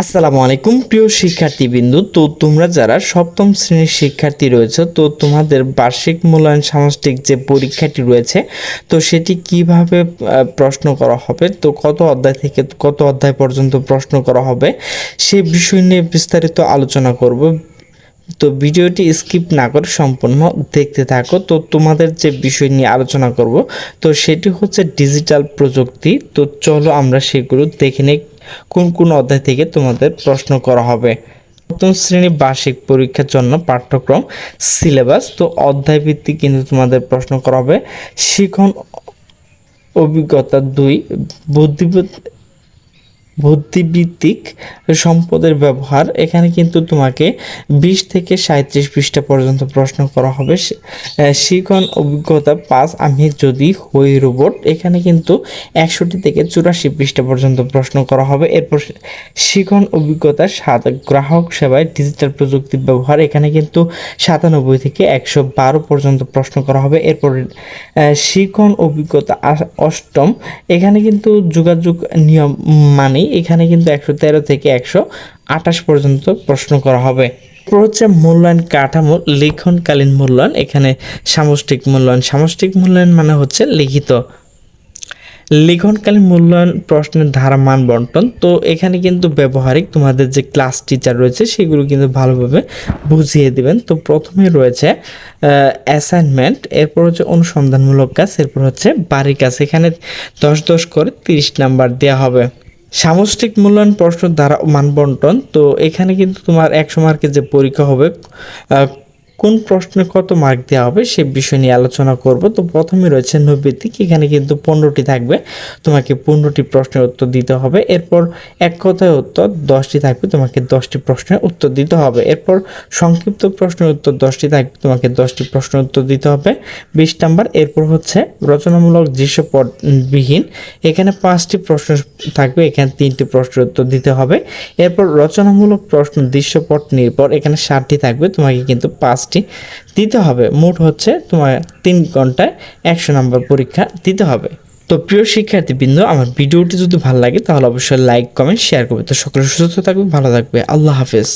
আসসালামু আলাইকুম, প্রিয় শিক্ষার্থীবৃন্দু। তো তোমরা যারা সপ্তম শ্রেণির শিক্ষার্থী রয়েছে, তো তোমাদের বার্ষিক মূল্যায়ন সামষ্টিক যে পরীক্ষাটি রয়েছে, তো সেটি কীভাবে প্রশ্ন করা হবে, তো কত অধ্যায় থেকে কত অধ্যায় পর্যন্ত প্রশ্ন করা হবে, সে বিষয় নিয়ে বিস্তারিত আলোচনা করব। তো ভিডিওটি স্কিপ না করে সম্পূর্ণ দেখতে থাকো। তো তোমাদের যে বিষয় নিয়ে আলোচনা করব, তো সেটি হচ্ছে ডিজিটাল প্রযুক্তি। তো চলো আমরা সেগুলো দেখে নিই, কোন কোন অধ্যায় থেকে তোমাদের প্রশ্ন করা হবে। প্রথম শ্রেণি বার্ষিক পরীক্ষার জন্য পাঠ্যক্রম, সিলেবাস, তো অধ্যায় ভিত্তিক কিন্তু তোমাদের প্রশ্ন করা হবে। শিখন অভিজ্ঞতা দুই বুদ্ধিবৃত্ত বুদ্ধিবৃত্তিক সম্পদের ব্যবহার, এখানে কিন্তু তোমাকে বিশ থেকে সাঁত্রিশ পৃষ্ঠা পর্যন্ত প্রশ্ন করা হবে। শিখন অভিজ্ঞতা পাঁচ আমি যদি হই রোবট, এখানে কিন্তু একষট্টি থেকে চুরাশি পৃষ্ঠা পর্যন্ত প্রশ্ন করা হবে। এরপর শিখন অভিজ্ঞতা সাত, গ্রাহক সেবায় ডিজিটাল প্রযুক্তির ব্যবহার, এখানে কিন্তু সাতানব্বই থেকে একশো বারো পর্যন্ত প্রশ্ন করা হবে। এরপর শিখন অভিজ্ঞতা অষ্টম, এখানে কিন্তু যোগাযোগ নিয়ম মানেই এখানে কিন্তু একশো তেরো থেকে একশো আঠাশ পর্যন্ত প্রশ্ন করা হবে। হচ্ছে, মূল্যায়ন কাঠামো, লিখনকালীন মূল্যায়ন, এখানে সামষ্টিক মূল্যায়ন। সামষ্টিক মূল্যায়ন মানে হচ্ছে লিখিত। লিখনকালীন মূল্যায়ন প্রশ্নের ধারা মান বন্টন। তো এখানে কিন্তু ব্যবহারিক তোমাদের যে ক্লাস টিচার রয়েছে, সেগুলো কিন্তু ভালোভাবে বুঝিয়ে দিবেন। তো প্রথমে রয়েছে অ্যাসাইনমেন্ট এরপর হচ্ছে অনুসন্ধানমূলক কাজ, এরপর হচ্ছে বাড়ির কাজ। এখানে দশ দশ করে তিরিশ নাম্বার দেওয়া হবে। সামষ্টিক মূল্যায়ন প্রশ্ন দ্বারা মানবন্টন তো এখানে কিন্তু তোমার একশো মার্কের যে পরীক্ষা হবে কোন প্রশ্নে কত মার্ক দেওয়া হবে সে বিষয় নিয়ে আলোচনা করব। তো প্রথমে রয়েছে নৈবেদিক এখানে কিন্তু পনেরোটি থাকবে। তোমাকে পনেরোটি প্রশ্নের উত্তর দিতে হবে। এরপর এক কথায় উত্তর, দশটি থাকবে, তোমাকে দশটি প্রশ্নের উত্তর দিতে হবে। এরপর সংক্ষিপ্ত প্রশ্নের উত্তর, দশটি থাকবে, তোমাকে দশটি প্রশ্নের উত্তর দিতে হবে। বিশ নাম্বার, এরপর হচ্ছে রচনামূলক দৃশ্যপটবিহীন, এখানে পাঁচটি প্রশ্ন থাকবে, এখানে তিনটি প্রশ্নের উত্তর দিতে হবে। এরপর রচনামূলক প্রশ্ন দৃশ্যপট নির্ভর, এখানে ষাটটি থাকবে, তোমাকে কিন্তু পাঁচটি দিতে হবে। মোট হচ্ছে তোমার তিন ঘন্টায় একশো নম্বর পরীক্ষা দিতে হবে। তো প্রিয় শিক্ষার্থীবৃন্দ, আমার ভিডিওটি যদি ভালো লাগে, তাহলে অবশ্যই লাইক কমেন্ট শেয়ার করবে। তো সকলে সুস্থ থাকবে ভালো থাকবে। আল্লাহ হাফেজ।